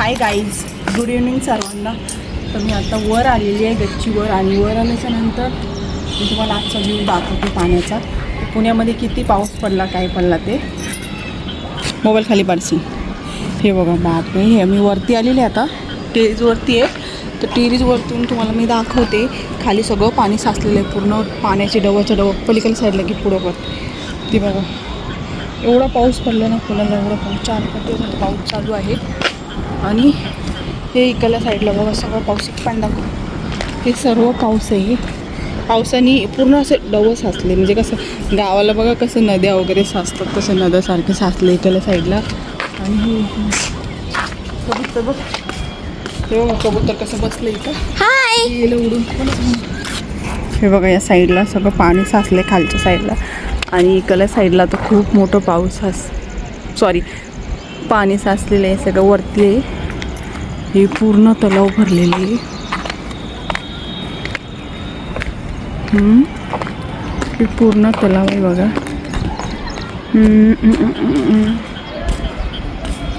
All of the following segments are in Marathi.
हाय गाईज गुड इव्हनिंग सर्वांना. तर मी आता वर आलेली आहे गच्चीवर आणि वर आल्याच्यानंतर मी तुम्हाला आजचा व्ह्यू दाखवते पाण्याचा. पुण्यामध्ये किती पाऊस पडला काय पडला ते. मोबाईल खाली पाडसी हे बघा बापरे हे मी वरती आलेले आता. टेरीजवरती आहे. तर टेरीजवरतून तुम्हाला मी दाखवते. खाली सगळं पाणी साचलेलं आहे पूर्ण पाण्याचे डवाच्या डव पलीकडे साईडला की पुढं पण. ती बघा. एवढा पाऊस पडला ना पुण्याला एवढा पाऊस. चार पाच पाऊस चालू आहे. आणि हे इकडल्या साईडला बघा सगळं पाऊस एक पांडा हे सर्व पाऊस आहे. पावसाने पूर्ण असे डवं साचले. म्हणजे कसं गावाला बघा कसं नद्या वगैरे साचतात तसं नद्यासारखे साचले इकडल्या साईडला. आणि हे कबूतर बघ. हे बघा कबूतर कसं बसलं इथं. गेलं उडून. हे बघा या साईडला सगळं पाणी साचलं खालच्या साईडला. आणि इकडल्या साईडला तर खूप मोठं पाऊस साच सॉरी पाणी साचलेलं आहे सगळं वरती आहे. हे पूर्ण तलाव भरलेले आहे. हे पूर्ण तलाव आहे बघा.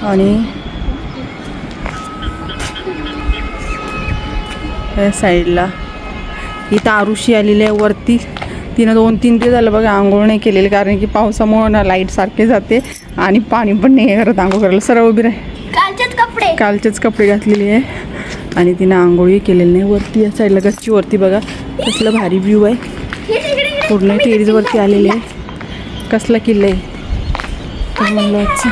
आणि या साईडला इथं आरुषी आलेली आहे वरती. तिनं दोन तीन दिवस झालं बघा आंघोळ नाही केलेली कारण की पावसामुळं ना लाइट सारखे जाते आणि पाणी पण नाही करत आंघोळ करायला सरळ उभी राही कपडे. कालचेच कपडे घातलेले आहे. आणि तिनं आंघोळी केलेली नाही. वरती या साईडला गच्चीवरती बघा. कसलं भारी व्ह्यू आहे. पूर्ण टेरीजवरती आलेले आहे. कसला किल्ला आहे? तर म्हणलं अच्छा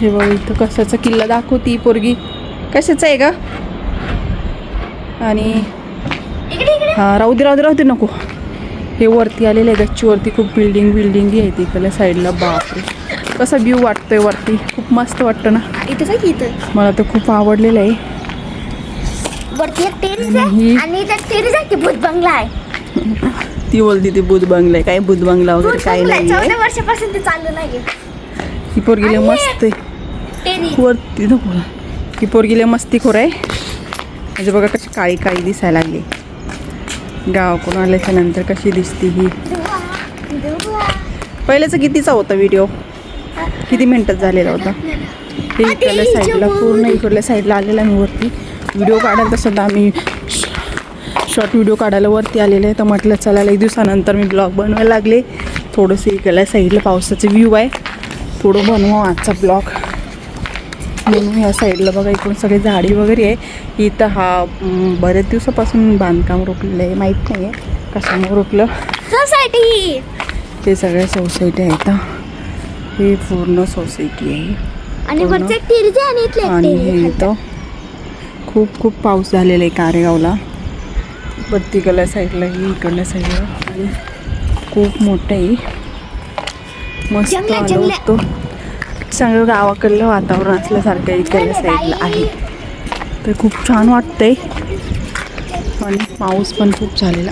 हे बघ इथं कशाचा किल्ला दाखवती पोरगी. कशाचा आहे का आणि हा राहू दे राहू दे राहू दे नको. हे वरती आलेलं आहे. गच्चीवरती खूप बिल्डिंग बिल्डिंग आहे तिकडल्या साईडला बापरे. कसा व्ह्यू वाटतोय वरती? खूप मस्त वाटतं ना. इथं काय इथं. मला तर खूप आवडलेलं आहे. वरती एक टेरीस आणि- आहे आणि त्या टेरीस आहे की भूत बंगला आहे. ती बोलती ती बुध बंगला आहे. काय बुध बंगला वगैरे भूत काही बंगला आहे. नाही चौदा वर्षापासून ते चालू नाहीये. ही पोरगीला आणि- मस्त आहे. टेरी वरती नको. ही पोरगीला मस्तीखोर आहे. म्हणजे बघा कशी काळी काळी दिसायला लागली. गावाकडून आल्याच्यानंतर कशी दिसते ही. पहिल्याचा कितीचा होता व्हिडिओ किती मिनिटात झालेला होता? हे इकडल्या साईडला पूर्ण इकडल्या साईडला आलेला मी वरती. व्हिडिओ काढायला तसं तर आम्ही शॉर्ट व्हिडिओ काढायला वरती आलेले आहे. तर म्हटलं चला एक दिवसानंतर मी ब्लॉग बनवायला लागले. थोडंसं इकडल्या साईडला पावसाचे व्ह्यू आहे. थोडं बनवा आजचा ब्लॉग म्हणून ह्या साईडला बघा इकडून सगळे झाडी वगैरे आहे. इथं हा बऱ्याच दिवसापासून बांधकाम रोखलेलं आहे. माहीत नाही आहे कशामुळे रोखलं सोसायटी. ते सगळ्या सोसायटी आहेत. हा. हे पूर्ण सोसायटी आहे. आणि. वरचं आहे आणि इथलं एक आणि हे इथं खूप खूप पाऊस झालेला आहे कारेगावला. बत्तीकडल्या साईडला ही इकडल्या साईडला. आणि खूप मोठं आहे. मस्त जंगलात, आलो जंगलात. होतो. चांगलं गावाकडलं वातावरण असल्यासारखं इकडल्या साईडला आहे. तर खूप छान वाटतंय. आणि पाऊस पण खूप झालेला.